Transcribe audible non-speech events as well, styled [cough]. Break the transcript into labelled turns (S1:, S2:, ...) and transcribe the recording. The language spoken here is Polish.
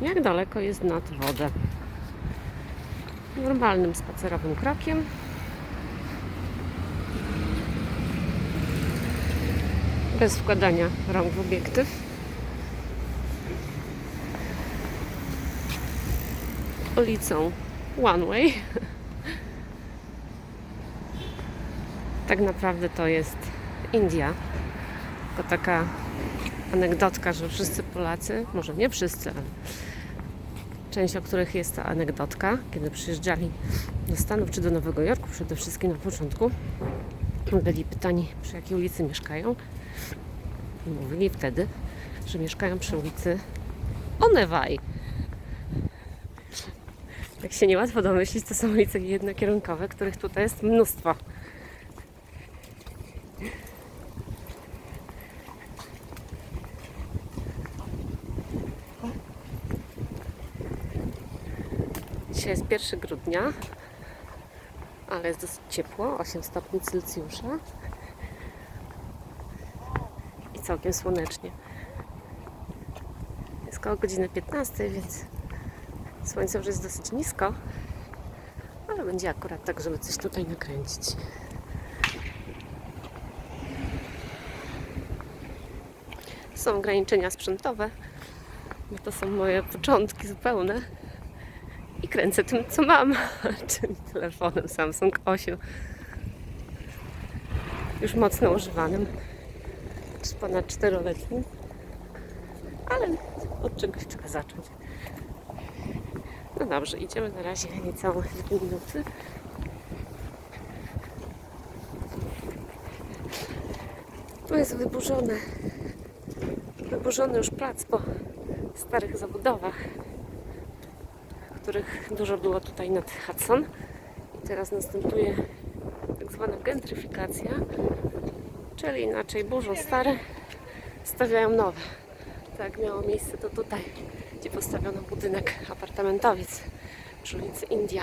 S1: jak daleko jest nad wodę. Normalnym spacerowym krokiem. Bez wkładania rąk w obiektyw. Ulicą One Way. Tak naprawdę to jest India. Tylko taka anegdotka, że wszyscy Polacy, może nie wszyscy, ale część, o których jest ta anegdotka, kiedy przyjeżdżali do Stanów czy do Nowego Jorku, przede wszystkim na początku, byli pytani, przy jakiej ulicy mieszkają. I mówili wtedy, że mieszkają przy ulicy Onewaj. Jak się niełatwo domyślić, to są ulice jednokierunkowe, których tutaj jest mnóstwo. Dzisiaj jest 1 grudnia, ale jest dosyć ciepło, 8 stopni Celsjusza i całkiem słonecznie. Jest koło godziny 15, więc słońce już jest dosyć nisko, ale będzie akurat tak, żeby coś tutaj nakręcić. Są ograniczenia sprzętowe, bo to są moje początki zupełne i kręcę tym, co mam, [laughs] czyli telefonem Samsung 8. Już mocno używanym, ponad 4-letnim, ale od czegoś trzeba zacząć. No dobrze, idziemy na razie niecałe dwie minuty. Tu jest wyburzone, wyburzony już plac po starych zabudowach których dużo było tutaj nad Hudson. I teraz następuje tak zwana gentryfikacja, czyli inaczej burzą stare, stawiają nowe. Tak miało miejsce to tutaj, gdzie postawiono budynek apartamentowiec przy ulicy India.